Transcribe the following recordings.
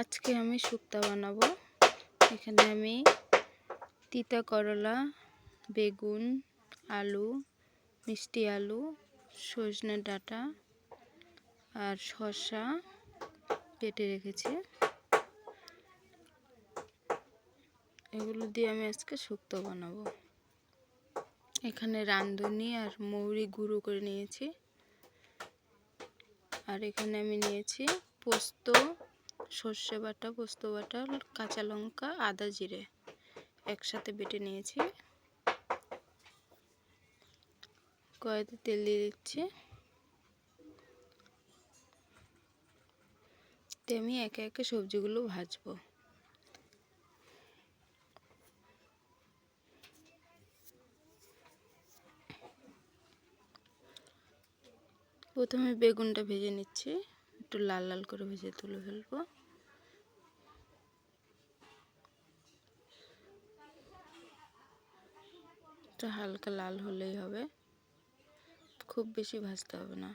আজকে আমি শুক্তা বানাবো। এখানে আমি তিতা করলা, বেগুন, আলু, মিষ্টি আলু, সজনে ডাঁটা আর শসা কেটে রেখেছি। এগুলো দিয়ে আমি আজকে শুক্তো বানাবো। এখানে রাঁধুনি আর মৌরি গুঁড়ো করে নিয়েছি। আর এখানে আমি নিয়েছি পোস্ত সর্ষে বাটা, পোস্ত বাটা, কাঁচা লঙ্কা, আদা জিরে একসাথে বেটে নিয়েছি। কড়াইতে তেল দিয়ে দিচ্ছি। আমি একে একে সবজিগুলো ভাজবো। প্রথমে বেগুনটা ভেজে নিচ্ছি। একটু লাল লাল করে ভেজে তুলে ফেলব। একটু হালকা লাল হলেই হবে। খুব বেশি ভাজতে হবে না।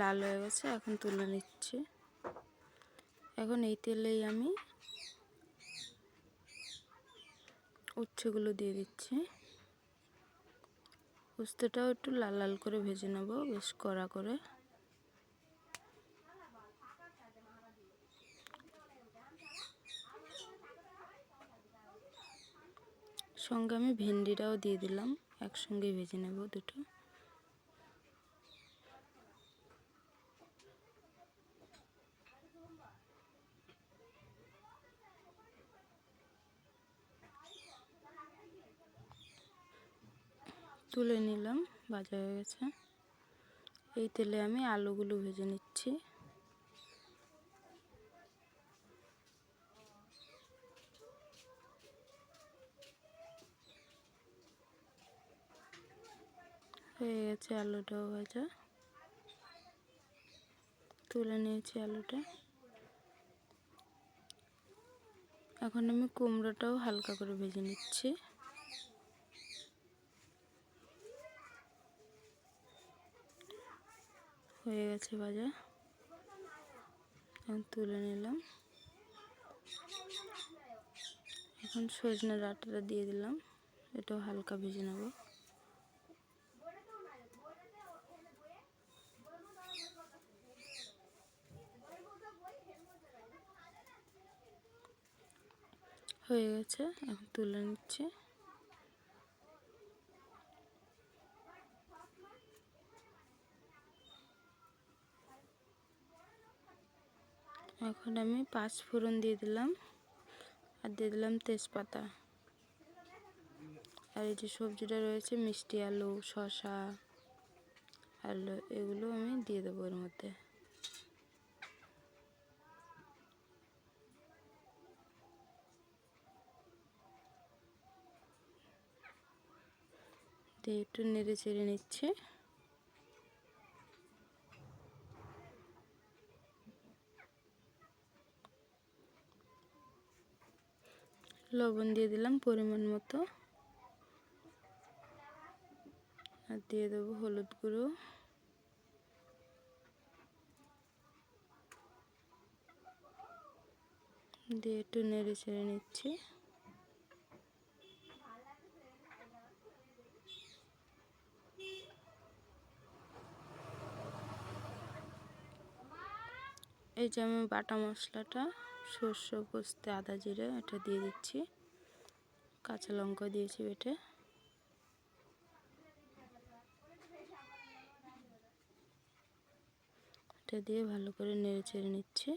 লাল হয়ে গেছে, এখন তুলে নিচ্ছি। এখন এই তেলেই আমি উচ্ছেগুলো দিয়ে দিচ্ছি। উস্তেটাও একটু লাল লাল করে ভেজে নেব, বেশ কড়া করে। সঙ্গে আমি ভেন্ডিটাও দিয়ে দিলাম। একসঙ্গে ভেজে নেব দুটো। তুলে নিলাম, ভাজা হয়ে গেছে। এই তেলে আমি আলুগুলো ভেজে নিচ্ছি। হয়ে গেছে আলুটাও ভাজা। তুলে নিয়েছি আলুটা। এখন আমি কুমড়োটাও হালকা করে ভেজে নিচ্ছি। হয়ে গেছে ভাজা। এখন তুলে নিলাম। এখন সজনে ডাঁটাটা দিয়ে দিলাম। এটাও হালকা ভেজে নেব। হয়ে গেছে, এখন তুলে নিচ্ছে। এখন আমি পাঁচ ফোড়ন দিয়ে দিলাম, আর দিয়ে দিলাম তেজপাতা। আর এই যে সবজিটা রয়েছে, মিষ্টি আলু শশা আলু এগুলো আমি দিয়ে দেবো এর মধ্যে। দিয়ে একটু নেড়ে চেড়ে নিচ্ছে। লবণ দিয়ে দিলাম পরিমাণ মতো। আর দিয়ে দেবো হলুদ গুঁড়ো। দিয়ে একটু নেড়ে ছেড়ে নিচ্ছি। এই যে আমি বাটা মশলাটা, সর্ষে, পোস্তে, আদা জিরে এটা দিয়ে দিচ্ছি। কাঁচা লঙ্কা দিয়েছি বেটে। এটা দিয়ে ভালো করে নেড়ে চেড়ে নিচ্ছি।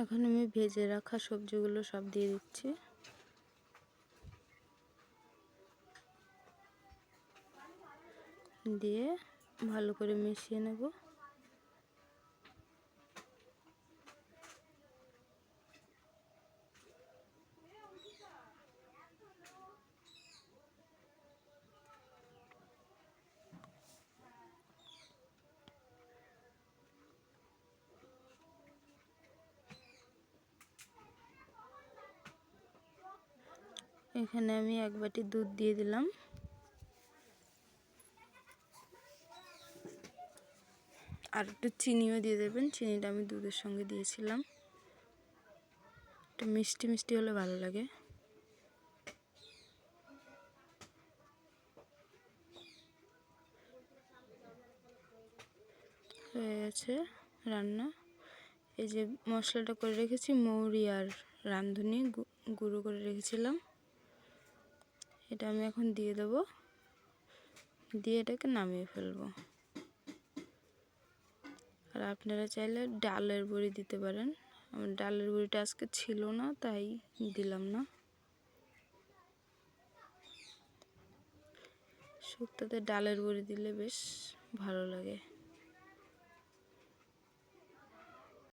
এখন আমি ভেজে রাখা সবজিগুলো সব দিয়ে দিচ্ছি। দিয়ে ভালো করে মিশিয়ে নেব। এখানে আমি এক বাটি দুধ দিয়ে দিলাম। আর একটু চিনিও দিয়ে দেবেন। চিনিটা আমি দুধের সঙ্গে দিয়েছিলাম। একটু মিষ্টি মিষ্টি হলে ভালো লাগে। হয়ে গেছে রান্না। এই যে মশলাটা করে রেখেছি, মৌরি আর রাঁধুনি গুঁড়ো করে রেখেছিলাম। এটা আমি এখন দিয়ে দেবো। দিয়ে এটাকে নামিয়ে ফেলব। আর আপনারা চাইলে ডালের বড়ি দিতে পারেন। আমার ডালের বড়িটা আজকে ছিল না, তাই দিলাম না। শুক্তোতে ডালের বড়ি দিলে বেশ ভালো লাগে।